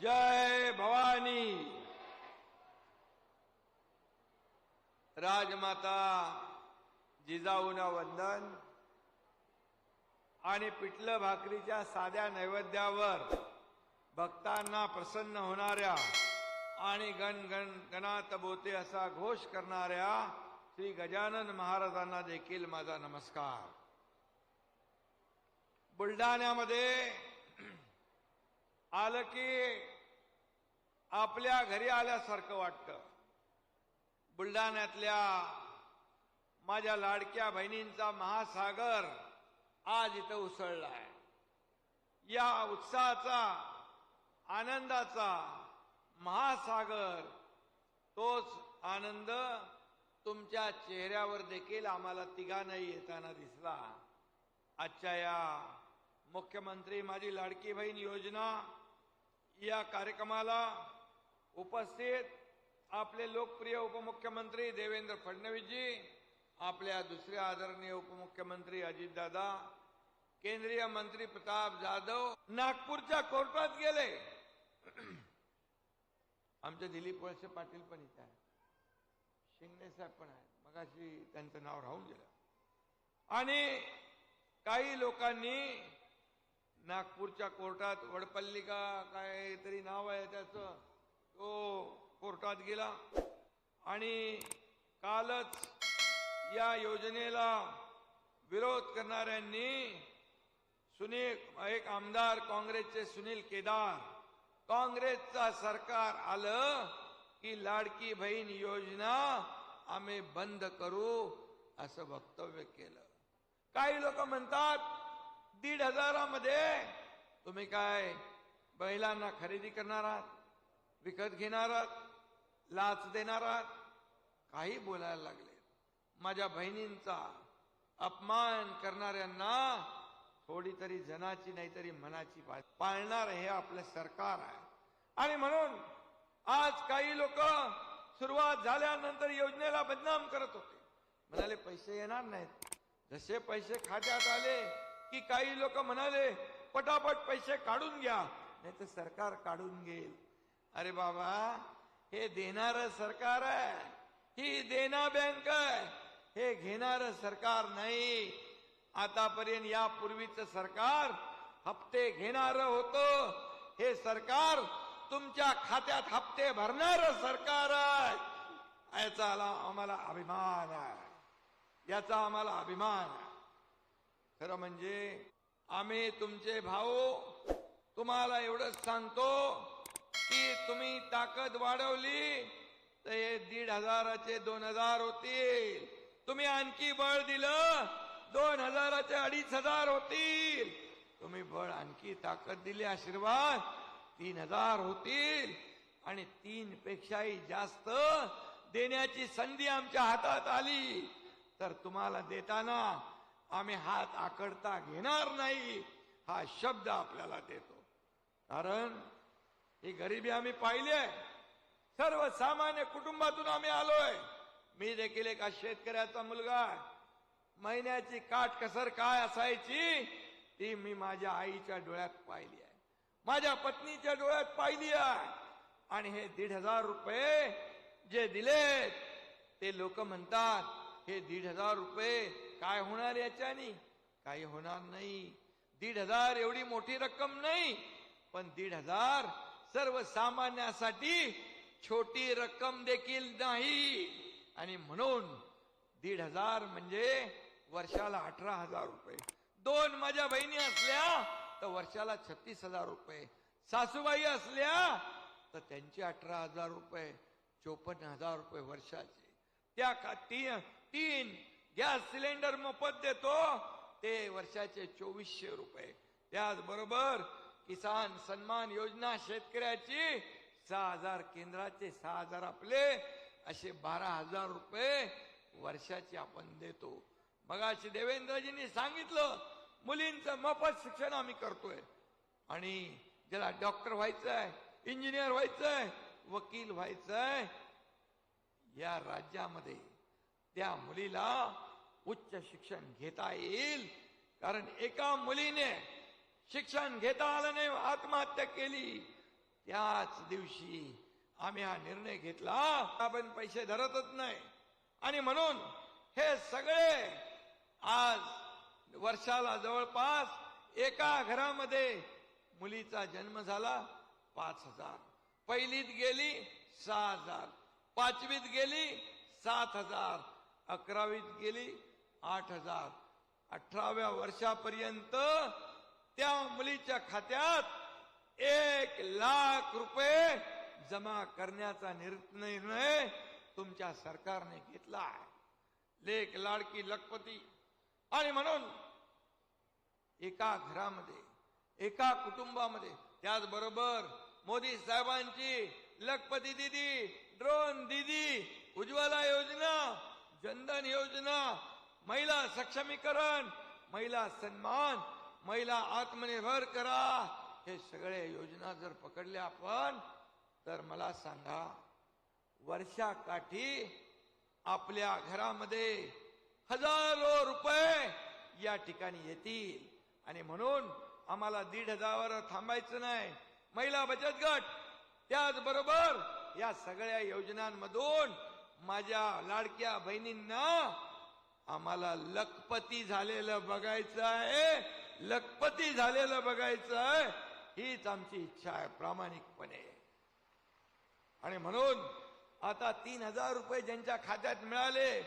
जय भवानी। राजमाता जिजाऊना वंदन आणि पिठलं भाकरीच्या साध्या नैवेद्यावर भक्तांना प्रसन्न होणाऱ्या आणि गण गण गणात बोते असा घोष करणाऱ्या श्री गजानन महाराजांना देखील माझा नमस्कार. बुलढाण्यामध्ये आलं की आपल्या घरी आल्यासारखं वाटतं. बुलढाण्यातल्या माझ्या लाडक्या बहिणींचा महासागर आज इथं उसळलाय या उत्साहाचा आनंदाचा महासागर तोच आनंद तुमच्या चेहऱ्यावर देखील आम्हाला तिघांनाही येताना दिसला. आजच्या या मुख्यमंत्री माझी लाडकी बहीण योजना या कार्यक्रमाला उपस्थित आपले लोकप्रिय उपमुख्यमंत्री देवेंद्र फडणवीसजी आपल्या दुसऱ्या आदरणीय उपमुख्यमंत्री अजितदादा केंद्रीय मंत्री प्रताप जाधव नागपूरच्या कोर्टात गेले. आमचे दिलीप वळसे पाटील पण इथे आहेत. शिंगणे साहेब पण आहेत. मगाशी त्यांचं नाव राहून गेलं. आणि काही लोकांनी नागपूरच्या कोर्टात वडपल्लिका काय काहीतरी नाव आहे त्याचं. तो कोर्टात गेला. आणि कालच या योजनेला विरोध करणाऱ्यांनी सुनील एक आमदार काँग्रेसचे सुनील केदार काँग्रेसचा सरकार आलं की लाडकी बहीण योजना आम्ही बंद करू असं वक्तव्य केलं. काही लोक म्हणतात दीड हजारामध्ये. तुम्ही काय बैलांना खरेदी करणार आहात? विकत घेणार आहात? लाच देणार आहात? काही बोलायला लागले. माझ्या बहिणींचा अपमान करणाऱ्यांना थोडी तरी जनाची नाहीतरी मनाची पाळणार हे आपलं सरकार आहे. आणि म्हणून आज काही लोक सुरुवात झाल्यानंतर योजनेला बदनाम करत होते. म्हणाले पैसे येणार नाहीत. जसे पैसे खात्यात आले की काही लोक म्हणाले पटापट पैसे काढून घ्या. नाही तर सरकार काढून घेईल. अरे बाबा हे देणार सरकार आहे. ही देना बँक आहे. हे घेणार सरकार नाही. आतापर्यंत यापूर्वीच सरकार हप्ते घेणार होतं. हे सरकार तुमच्या खात्यात हप्ते भरणार सरकार आहे. याचा आम्हाला अभिमान आहे. याचा आम्हाला अभिमान आहे. खरं म्हणजे आम्ही तुमचे भाऊ तुम्हाला एवढंच सांगतो की तुम्ही ताकद वाढवली तर हे दीड हजाराचे दोन हजार होतील. तुम्ही आणखी बळ दिलं दोन हजाराचे अडीच हजार होतील. तुम्ही बळ आणखी ताकद दिली आशीर्वाद तीन हजार होतील. आणि तीन पेक्षाही जास्त देण्याची संधी आमच्या हातात आली. तर तुम्हाला देताना आम्ही हात आकडता घेणार नाही हा शब्द आपल्याला देतो. कारण ही गरिबी आम्ही पाहिली आहे. सर्वसामान्य कुटुंबातून आम्ही आलोय. मी देखील एका शेतकऱ्याचा मुलगा महिन्याची काट कसर काय असायची ती मी माझ्या आईच्या डोळ्यात पाहिली आहे. माझ्या पत्नीच्या डोळ्यात पाहिली आहे. आणि हे दीड हजार रुपये जे दिलेत ते लोक म्हणतात हे दीड हजार रुपये काय होणार याच्यानी? काही होणार नाही. दीड हजार एवढी मोठी रक्कम नाही. पण दीड हजार सर्वसामान्यासाठी छोटी रक्कम देखील नाही. आणि म्हणून दीड हजार म्हणजे वर्षाला अठरा हजार रुपये. दोन माझ्या बहिणी असल्या तर वर्षाला छत्तीस हजार रुपये. सासूबाई असल्या तर त्यांचे अठरा हजार रुपये. चोपन्न हजार रुपये वर्षाचे. त्या का तीन तीन गॅस सिलेंडर मोफत देतो. ते वर्षाचे चोवीसशे रुपये. त्याचबरोबर किसान सन्मान योजना शेतकऱ्याची सहा हजार केंद्राचे सहा हजार आपले असे बारा हजार रुपये वर्षाचे आपण देतो. मगाशी देवेंद्रजींनी सांगितलं मुलींचं मोफत शिक्षण आम्ही करतोय. आणि ज्याला डॉक्टर व्हायचं आहे इंजिनियर व्हायचं आहे वकील व्हायचं आहे या राज्यामध्ये त्या मुलीला उच्च शिक्षण घेता येईल. कारण एका मुलीने शिक्षण घेता आलं नाही आत्महत्या केली. त्याच दिवशी आम्ही हा निर्णय घेतला आपण पैसे धरतच नाही. आणि म्हणून हे सगळे आज वर्षाला जवळपास एका घरामध्ये मुलीचा जन्म झाला पाच हजार. पहिलीत गेली सहा हजार. पाचवीत गेली सात हजार. अकरावीत गेली आठ हजार. अठराव्या वर्षापर्यंत त्या मुलीच्या खात्यात एक लाख रुपये जमा करण्याचा निर्णय तुमच्या सरकारने घेतला आहे. लेख लाडकी लखपती. आणि म्हणून एका घरामध्ये एका कुटुंबामध्ये त्याचबरोबर मोदी साहेबांची लखपती दिदी ड्रोन दिदी उज्ज्वला योजना जनधन योजना महिला सक्षमीकरण महिला सन्मान महिला आत्मनिर्भर करा. हे सगळे योजना जर पकडल्या आपण तर मला सांगा वर्षाकाठी आपल्या घरामध्ये हजारो रुपये या ठिकाणी येतील. आणि म्हणून आम्हाला दीड हजारावर थांबायचं नाही. महिला बचत गट त्याचबरोबर या सगळ्या योजनांमधून माझ्या लाडक्या बहिणींना आम्हाला लखपती झालेलं बघायचं आहे. लखपती झालेलं बघायचं आहे. हीच आमची इच्छा आहे प्रामाणिकपणे. आणि म्हणून आता तीन हजार रुपये ज्यांच्या खात्यात मिळाले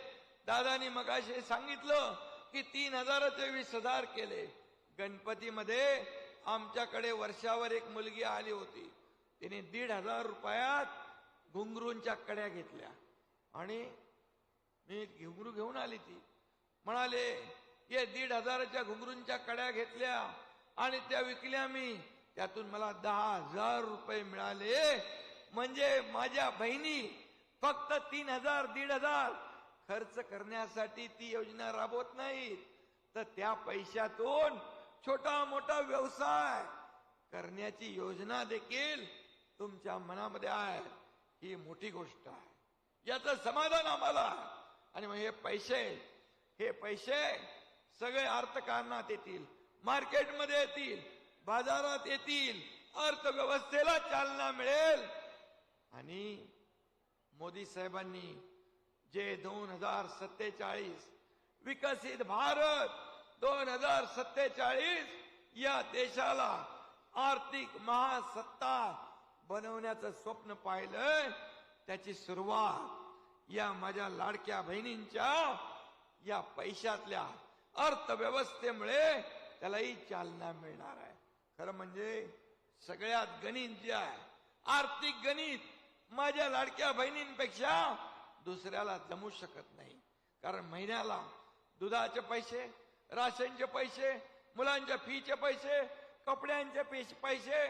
दादानी मगाशी सांगितलं की तीन हजाराचे वीस हजार केले. गणपतीमध्ये आमच्याकडे वर्षावर एक मुलगी आली होती. तिने दीड हजार रुपयात घुंगरूंच्या कड्या घेतल्या. आणि मी घुंगरू घेऊन आली ती. म्हणाले ये दीड हजाराच्या घुंगरूंच्या कड्या घेतल्या आणि त्या विकल्या मी. त्यातून मला दहा हजार रुपये मिळाले. म्हणजे माझ्या बहिणी फक्त तीन हजार दीड हजार खर्च करण्यासाठी ती योजना राबवत नाहीत. तर त्या पैशातून छोटा मोठा व्यवसाय करण्याची योजना देखील तुमच्या मनामध्ये आहे. ही मोठी गोष्ट आहे. याचं समाधान आम्हाला आहे. आणि मग हे पैसे हे पैसे सगळे अर्थकारणात येतील मार्केटमध्ये येतील बाजारात येतील अर्थव्यवस्थेला चालना मिळेल. आणि मोदी साहेबांनी जे दोन हजार सत्तेचाळीस विकसित भारत दोन हजार सत्तेचाळीस या देशाला आर्थिक महासत्ता बनवण्याचं स्वप्न पाहिलं त्याची सुरुवात या माझ्या लाडक्या बहिणींच्या या पैशातल्या अर्थव्यवस्थेमुळे त्यालाही चालना मिळणार आहे. खरं म्हणजे सगळ्यात गणित जे आहे आर्थिक गणित माझ्या लाडक्या बहिणींपेक्षा दुसऱ्याला जमू शकत नाही. कारण महिन्याला दुधाचे पैसे राशनचे पैसे मुलांच्या फीचे पैसे कपड्यांचे पैसे पैसे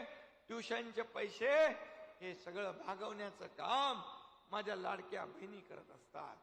ट्युशनचे पैसे हे सगळं भागवण्याचं काम माझ्या लाडक्या बहिणी करत असतात.